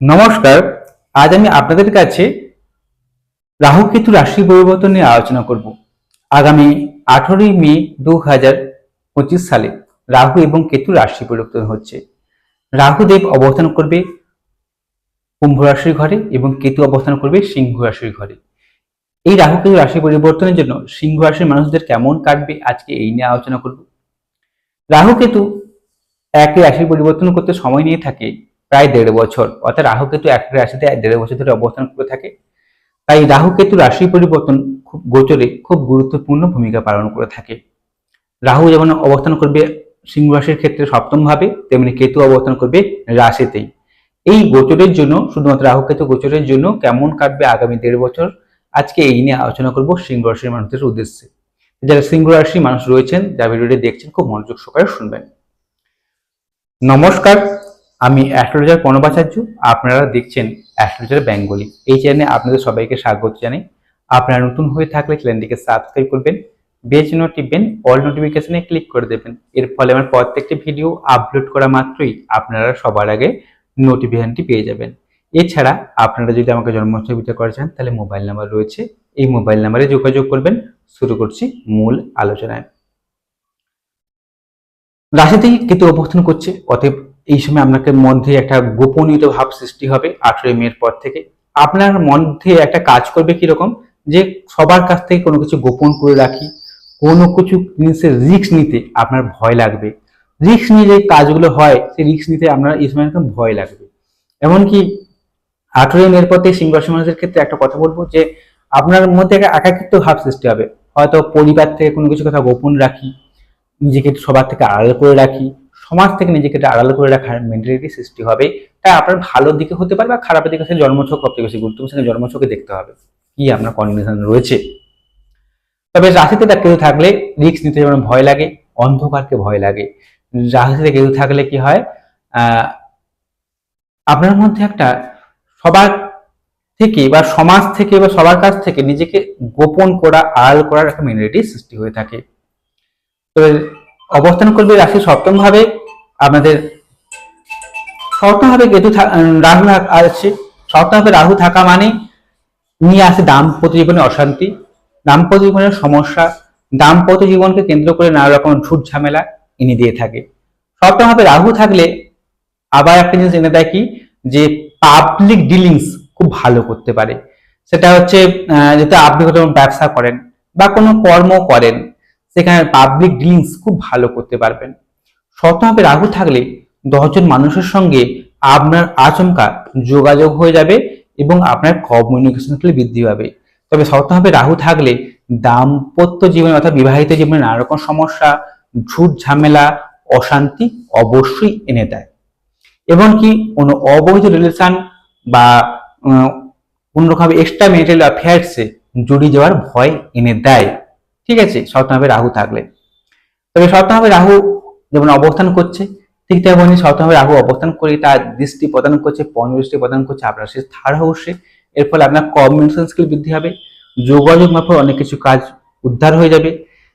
নমস্কার, আজ আমি আপনাদের কাছে রাহু কেতু রাশি পরিবর্তন নিয়ে আলোচনা করব। আগামী আঠারোই মে দু হাজার পঁচিশ সালে রাহু এবং কেতু রাশি পরিবর্তন হচ্ছে। রাহুদেব অবস্থান করবে কুম্ভ রাশির ঘরে এবং কেতু অবস্থান করবে সিংহ রাশির ঘরে। এই রাহু কেতু রাশি পরিবর্তনের জন্য সিংহ রাশির মানুষদের কেমন কাটবে আজকে এই নিয়ে আলোচনা করব। রাহু কেতু একই রাশি পরিবর্তন করতে সময় নিয়ে থাকে প্রায় দেড় বছর। অর্থাৎ রাহু কেতু একটা রাশিতে দেড় বছর ধরে অবস্থান করে থাকে। তাই রাহু কেতু রাশি পরিবর্তন খুব গোচরে খুব গুরুত্বপূর্ণ ভূমিকা পালন করে থাকে। রাহু যেমন অবস্থান করবে সিংহ রাশির ক্ষেত্রে সপ্তম ভাবে তেমনি কেতু অবস্থান করবে রাশিতেই। এই গোচরের জন্য, শুধুমাত্র রাহু কেতু গোচরের জন্য কেমন কাটবে আগামী দেড় বছর, আজকে এই নিয়ে আলোচনা করব সিংহ রাশির মানুষদের উদ্দেশ্যে। যারা সিংহ রাশির মানুষ রয়েছেন যা ভিডিওটি দেখছেন, খুব মনোযোগ সহকারে শুনবেন। নমস্কার আমি অ্যাস্ট্রোলজার প্রণবাচার্য আপনারা দেখছেন অ্যাস্ট্রোলজার বেঙ্গলি। এই চ্যানেলে আপনাদের সবাইকে স্বাগত জানাই। আপনারা নতুন হয়ে থাকলে চ্যানেলটিকে সাবস্ক্রাইব করবেন বেল চিহ্ন টিপবেন অল নোটিফিকেশনে ক্লিক করে দেবেন। এর ফলে আমার প্রত্যেকটি ভিডিও আপলোড করা মাত্রই আপনারা সবার আগে নোটিফিকেশনটি পেয়ে যাবেন। এছাড়া আপনারা যদি আমাকে জন্মোৎসবিতা করে চান, তাহলে মোবাইল নাম্বার রয়েছে। এই মোবাইল নাম্বারে যোগাযোগ করবেন। শুরু করছি মূল আলোচনায়। রাশি থেকে কেতু অবস্থান করছে, অতএব এই সময় আপনাকে মধ্যে একটা গোপনীয়তা ভাব সৃষ্টি হবে আঠেরোই মের পর থেকে। আপনার মধ্যে একটা কাজ করবে কীরকম? যে সবার কাছ থেকে কোনো কিছু গোপন করে রাখি, কোনো কিছু জিনিসের রিস্ক নিতে আপনার ভয় লাগবে। রিস্ক নিয়ে যে কাজগুলো হয়, সেই রিস্ক নিতে আপনার এই সময় একদম ভয় লাগবে। এমনকি আঠেরোই মের পর থেকে সিংহ মানুষের ক্ষেত্রে একটা কথা বলব যে, আপনার মধ্যে একটা একাকিত্ব ভাব সৃষ্টি হবে। হয়তো পরিবার থেকে কোনো কিছু কথা গোপন রাখি, নিজেকে সবার থেকে আড়াল করে রাখি সমাজ থেকে নিজেকে আড়াল করে রাখার মেন্টালিটি সৃষ্টি হবে। তাই আপনার ভালোর দিকে হতে পারে বা খারাপের দিকে জন্মছক সবথেকে বেশি গুরুত্বপূর্ণ, সেখানে জন্মছকে দেখতে হবে কি আপনার কন্ডিশন রয়েছে। তবে রাশিতে তার কেউ থাকলে রিক্স নিতে যেমন ভয় লাগে, অন্ধকারকে ভয় লাগে। রাশিতে কেউ থাকলে কি হয় আপনার মধ্যে একটা সবার থেকে বা সমাজ থেকে বা সবার কাছ থেকে নিজেকে গোপন করা, আড়াল করার একটা মেন্টালিটি সৃষ্টি হয়ে থাকে। তো অবস্থান করবে রাশি সপ্তম ভাবে আপনাদের সপ্তম ভাবে কেতু রাহু আছে সপ্তম ভাবে রাহু থাকা মানে নিয়ে আসে দাম্পত্য জীবনে অশান্তি, দাম্পত্য জীবনের সমস্যা, দাম্পত্য জীবনকে কেন্দ্র করে নানা রকম ঝুট ঝামেলা এনে দিয়ে থাকে। সপ্তম ভাবে রাহু থাকলে আবার একটা জিনিস এনে দেয় কি? যে পাবলিক ডিলিংস খুব ভালো করতে পারে। সেটা হচ্ছে যেটা আপনি কোনো ব্যবসা করেন বা কোনো কর্ম করেন, সেখানে পাবলিক ডিলিংস খুব ভালো করতে পারবেন। শতভাবে রাহু থাকলে দশজন মানুষের সঙ্গে আপনার আচমকা যোগাযোগ হয়ে যাবে এবং আপনার কমিউনিকেশন স্কিল বৃদ্ধি পাবে। তবে শতভাবে রাহু থাকলে দাম্পত্য জীবনে অর্থাৎ বিবাহিত জীবনে নানা রকম সমস্যা ঝুট ঝামেলা অশান্তি অবশ্যই এনে দেয়। এবং কি কোনো অবৈধ রিলেশন বা আহ, কোনোরকম এক্সট্রা মেরিটাল অ্যাফেয়ার্সে জড়িয়ে যাওয়ার ভয় এনে দেয়। ঠিক আছে সপ্তমভাবে রাহু থাকলে। তবে সপ্তমভাবে রাহু যেমন অবস্থান করছে, ঠিক তেমনি সপ্তমভাবে রাহু অবস্থান করে তার দৃষ্টি প্রদান করছে পঞ্চ দৃষ্টি প্রদান করছে, আপনার সে থার্ড হাউসে এর ফলে আপনার কমিউনিকেশন স্কিল বৃদ্ধি হবে, যোগাযোগ মারফত অনেক কিছু কাজ উদ্ধার হয়ে যাবে।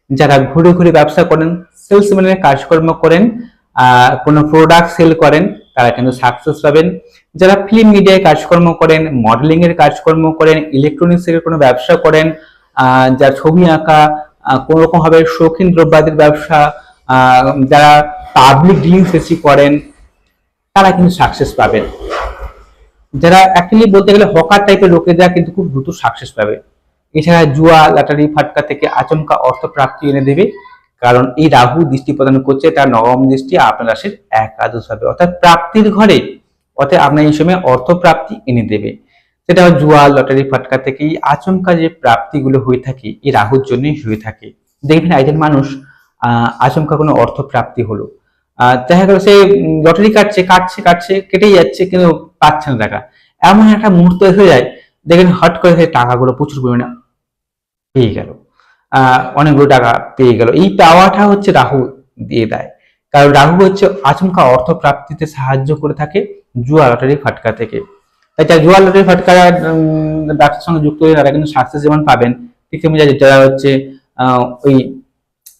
যারা ঘুরে ঘুরে ব্যবসা করেন সেলসম্যানের কাজকর্ম করেন কোনো প্রোডাক্ট সেল করেন, তারা কিন্তু সাকসেস পাবেন। যারা ফিল্ম মিডিয়ায় কাজকর্ম করেন মডেলিং এর কাজকর্ম করেন ইলেকট্রনিক্স এর কোনো ব্যবসা করেন যারা ছবি আঁকা কোনো রকম ভাবে শৌখিন দ্রব্যাদির ব্যবসা যারা পাবলিক ডিলিংস বেশি করেন, তারা কিন্তু সাকসেস পাবেন যারা অ্যাকচুয়ালি বলতে গেলে হকার টাইপের লোকেরা কিন্তু খুব দ্রুত সাকসেস পাবে। এছাড়া জুয়া লটারি ফাটকা থেকে আচমকা অর্থ প্রাপ্তি এনে দেবে। কারণ এই রাহু দৃষ্টি প্রদান করছে তার নবম দৃষ্টি, আপনার রাশির একাদশ হবে। অর্থাৎ প্রাপ্তির ঘরে, অর্থাৎ আপনার এই সময় অর্থ প্রাপ্তি এনে দেবে। সেটা জুয়া লটারি ফাটকা থেকে এই আচমকা যে প্রাপ্তিগুলো হয়ে থাকে, এই রাহুর জন্যই হয়ে থাকে। দেখবেন একজন মানুষ আচমকা কোনো অর্থ প্রাপ্তি হলো দেখা গেল সে লটারি কাটছে কাটছে কাটছে, কেটেই যাচ্ছে, কিন্তু পাচ্ছে না টাকা। এমন একটা মুহূর্ত হয়ে যায়, দেখেন হট করে সেই টাকাগুলো প্রচুর পরিমাণে পেয়ে গেল। অনেকগুলো টাকা পেয়ে গেল। এই পাওয়াটা হচ্ছে রাহু দিয়ে দেয়। কারণ রাহু হচ্ছে আচমকা অর্থ প্রাপ্তিতে সাহায্য করে থাকে জুয়া লটারি ফাটকা থেকে। তাই যারা জুয়া লটারি ফাটকা ব্যবসার সঙ্গে যুক্ত হয়ে তারা কিন্তু সাকসেস যেমন পাবেন ঠিক তেমনি যারা হচ্ছে ওই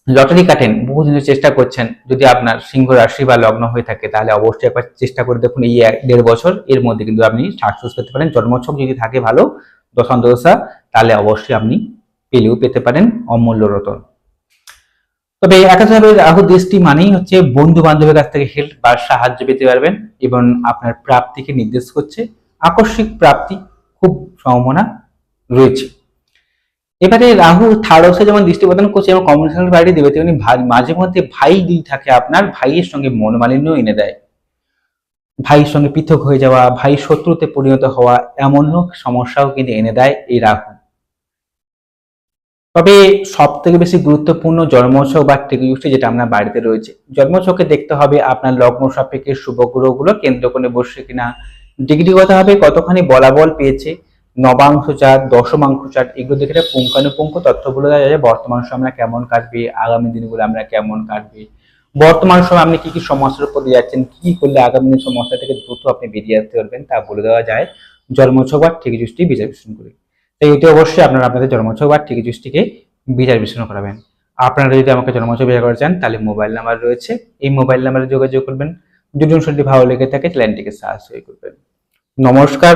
লটারি কাটেন, বহুদিন চেষ্টা করছেন, যদি আপনার সিংহ রাশি বা লগ্ন হয়ে থাকে, তাহলে অবশ্যই একবার চেষ্টা করে দেখুন এই এক দেড় বছর, এর মধ্যে কিন্তু আপনি সাকসেস পেতে পারেন। জন্মছক যদি থাকে ভালো দশান্তদশা তাহলে অবশ্যই আপনি পেলেও পেতে পারেন অমূল্য রতন। তবে একাধারে রাহু দৃষ্টি মানেই হচ্ছে বন্ধু বান্ধবের কাছ থেকে হেল্প বা সাহায্য পেতে পারবেন এবং আপনার প্রাপ্তিকে নির্দেশ করছে। আকস্মিক প্রাপ্তি খুব সম্ভাবনা রয়েছে। এবারে রাহু থার্ড হাউসে যেমন দৃষ্টি প্রদান করছে এবং কমিউনিকেশন বাড়ি দেবে, তেমনি মাঝে মধ্যে ভাই যদি থাকে আপনার, ভাইয়ের সঙ্গে মনোমালিন্য এনে দেয়। ভাইয়ের সঙ্গে পৃথক হয়ে যাওয়া, ভাই শত্রুতে পরিণত হওয়া, এমন সমস্যাও কিন্তু এনে দেয় এই রাহু তবে সব থেকে বেশি গুরুত্বপূর্ণ জন্মোৎসব বা ত্রিগুষ্টি যেটা আপনার বাড়িতে রয়েছে জন্মছকে দেখতে হবে আপনার লগ্ন সাপেক্ষে শুভ গ্রহগুলো কেন্দ্র করে বসছে কিনা। ডিগ্রিগত হবে কতখানি বলাবল পেয়েছে নবাংশ চার্ট দশমাংশ চার্ট এগুলো দেখে পুঙ্খানুপুঙ্খ বলে দেওয়া যায় বর্তমান সময় আমরা কেমন কাটবে, আগামী দিনগুলো আমরা কেমন কাটবে। বর্তমান সময় আপনি কি কি সমস্যার উপর দিয়ে যাচ্ছেন, কি করলে আগামী দিন সমস্যা থেকে দ্রুত আপনি বেরিয়ে আসতে পারবেন তা বলে দেওয়া যায় জন্মছক বা ঠিক দৃষ্টি বিচার বিশ্লেষণ করে। তাই এটি অবশ্যই আপনারা আপনাদের জন্মছক বা ঠিক দৃষ্টিকে বিচার বিশ্লেষণ করাবেন। আপনারা যদি আমাকে জন্মছক বিচার করতে চান তাহলে মোবাইল নাম্বার রয়েছে। এই মোবাইল নাম্বারে যোগাযোগ করবেন। যদি অনুষ্ঠানটি ভালো লেগে থাকে, চ্যানেলটিকে সাবস্ক্রাইব করবেন। নমস্কার।